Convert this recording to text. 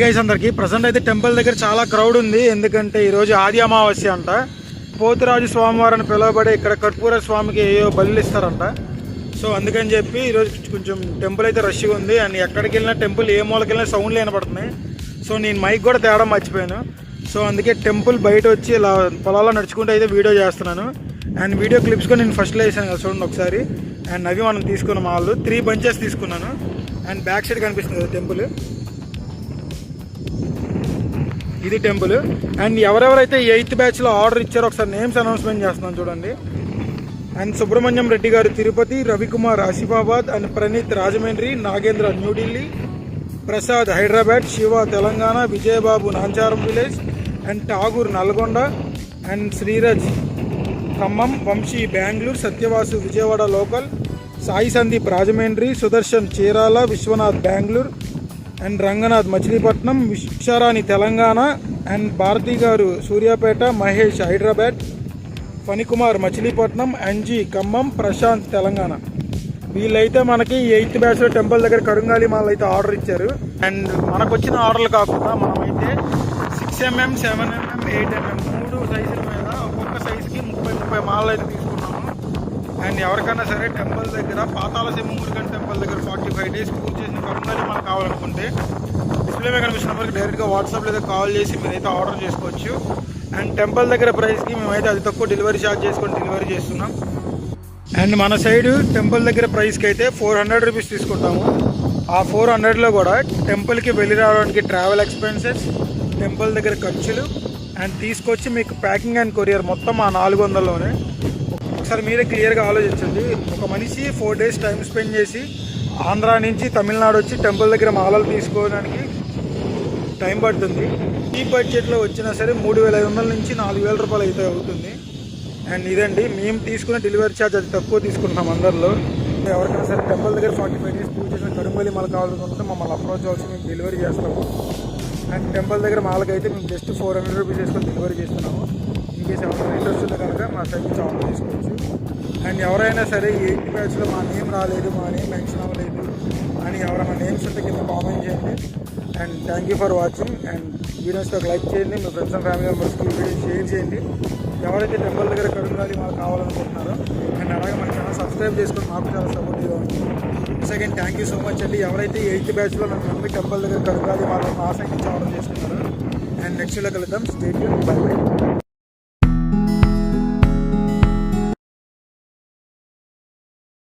Guys అందరికీ. Present అయితే temple దగ్గర చాలా క్రౌడ్ ఉంది. ఎందుకంటే ఈరోజు ఆది అమావాస్య అంట. పోతురాజు స్వామివారు అని పిలువబడే ఇక్కడ కర్పూర స్వామికి ఏయో బలులు ఇస్తారంట. సో అందుకని చెప్పి ఈరోజు కొంచెం టెంపుల్ అయితే రష్గా ఉంది. అండ్ ఎక్కడికి వెళ్ళినా టెంపుల్ ఏ మూలకి వెళ్ళినా సౌండ్లు వినపడుతున్నాయి. సో నేను మైక్ కూడా తేడం మర్చిపోయాను. సో అందుకే టెంపుల్ బయట వచ్చి ఇలా పొలాల్లో నడుచుకుంటూ అయితే వీడియో చేస్తున్నాను. అండ్ వీడియో క్లిప్స్ కూడా నేను ఫస్ట్లో వేసాను కదా చూడండి ఒకసారి. అండ్ అవి మనం తీసుకున్నాం వాళ్ళు. త్రీ బంచెస్ తీసుకున్నాను. అండ్ బ్యాక్ సైడ్ కనిపిస్తుంది కదా టెంపుల్ ఇది టెంపుల్. అండ్ ఎవరెవరైతే ఎయిత్ బ్యాచ్లో ఆర్డర్ ఇచ్చారో ఒకసారి నేమ్స్ అనౌన్స్మెంట్ చేస్తున్నాను చూడండి. అండ్ సుబ్రహ్మణ్యం రెడ్డి గారు Tirupati Ravikumar Asifabad and Praneeth Rajahmundry Nagendra New Delhi Prasad Hyderabad Shiva Telangana Vijayababu Nancharam village and Tagore Nalgonda and Sriraj Khammam Vamshi Bengaluru Satyavasu Vijayawada local Sai Sandeep Rajahmundry Sudarshan Chirala Vishwanath Bengaluru and Ranganath Machilipatnam Viksharani Telangana and Bharati గారు సూర్యాపేట మహేష్ హైదరాబాద్ ఫణికుమార్ మచిలీపట్నం అంజీ ఖమ్మం ప్రశాంత్ తెలంగాణ. వీళ్ళైతే మనకి eighth బ్యాచ్లో temple దగ్గర కరుంగాలి మాల్ అయితే order ఇచ్చారు. And మనకు వచ్చిన ఆర్డర్లు కాకుండా మనమైతే six MM seven MM eight MM మూడు సైజుల మీద ఒక్కొక్క సైజుకి ముప్పై ముప్పై మాలలు అయితే తీసుకున్నాము. అండ్ ఎవరికైనా సరే టెంపుల్ దగ్గర పాతాల సింహమురుగన్ టెంపుల్ దగ్గర ఫార్టీ డేస్ బుక్ చేసిన కరుంగాలి మనకు కావాలనుకుంటే డిస్ప్లే మీద కనిపిస్తున్న వరకు డైరెక్ట్గా వాట్సాప్ లేదా కాల్ చేసి మీరైతే ఆర్డర్ చేసుకోవచ్చు. అండ్ టెంపుల్ దగ్గర ప్రైస్కి మేమైతే అది తక్కువ డెలివరీ ఛార్జ్ చేసుకొని డెలివరీ చేస్తున్నాం. అండ్ మన సైడ్ టెంపుల్ దగ్గర ప్రైస్కి అయితే ఫోర్ హండ్రెడ్ రూపీస్ తీసుకుంటాము. ఆ ఫోర్ హండ్రెడ్లో కూడా టెంపుల్కి వెళ్ళి రావడానికి ట్రావెల్ ఎక్స్పెన్సెస్ టెంపుల్ దగ్గర ఖర్చులు అండ్ తీసుకొచ్చి మీకు ప్యాకింగ్ అండ్ కొరియర్ మొత్తం ఆ నాలుగు వందల్లోనే. ఒకసారి మీరే క్లియర్గా ఆలోచించండి. ఒక మనిషి ఫోర్ డేస్ టైం స్పెండ్ చేసి ఆంధ్రా నుంచి తమిళనాడు వచ్చి టెంపుల్ దగ్గర మాలలు తీసుకోవడానికి టైం పడుతుంది. ఈ బడ్జెట్లో వచ్చినా సరే మూడు వేల ఐదు వందల నుంచి నాలుగు వేల రూపాయలు అయితే అవుతుంది. అండ్ ఇదండి మేము తీసుకున్న డెలివరీ ఛార్జ్ అది తక్కువ తీసుకుంటున్నాం అందరిలో. ఎవరికైనా సరే టెంపుల్ దగ్గర ఫార్టీ ఫైవ్ డేస్ పూజ చేసిన కడుంబలి మాల కావాలనుకుంటే మమ్మల్ని అప్రోచ్ అవ్వచ్చు మేము డెలివరీ చేస్తాము అండ్ టెంపుల్ దగ్గర మాలకైతే మేము జస్ట్ ఫోర్ హండ్రెడ్ రూపీస్ వేసుకొని డెలివరీ చేస్తున్నాము. ఇంకేస్ ఎవరైనా ఇంట్రెస్ట్ ఉంది కనుక మా సైడ్ నుంచి ఆర్డర్ తీసుకోవచ్చు. అండ్ ఎవరైనా సరే ఎయిట్ బ్యాచ్లో మా నేమ్ రాలేదు మా నేమ్ మెన్షన్ అవ్వలేదు అని ఎవరైనా నేమ్స్ ఉంటే కింద కామెంట్ చేయండి. And thank you for watching and వీడియోస్కి ఒక లైక్ చేయండి. మీ ఫ్రెండ్స్ అండ్ ఫ్యామిలీ మెంబర్స్కి వీడియో షేర్ చేయండి. ఎవరైతే టెంపుల్ దగ్గర కడుగునాలి మాకు కావాలనుకుంటున్నారో అండ్ అలాగే మన ఛానల్ సబ్స్క్రైబ్ చేసుకొని మాకు చాలా సపోర్టివ్గా ఉంటుంది second thank you so much అండి. ఎవరైతే ఎయిత్ బ్యాచ్లో నన్ను నమ్మి టెంపుల్ దగ్గర కడుగునాలి మాకు ఆసక్తి ఆర్డర్ చేసుకున్నారో అండ్ నెక్స్ట్లో కలుద్దాం. State by by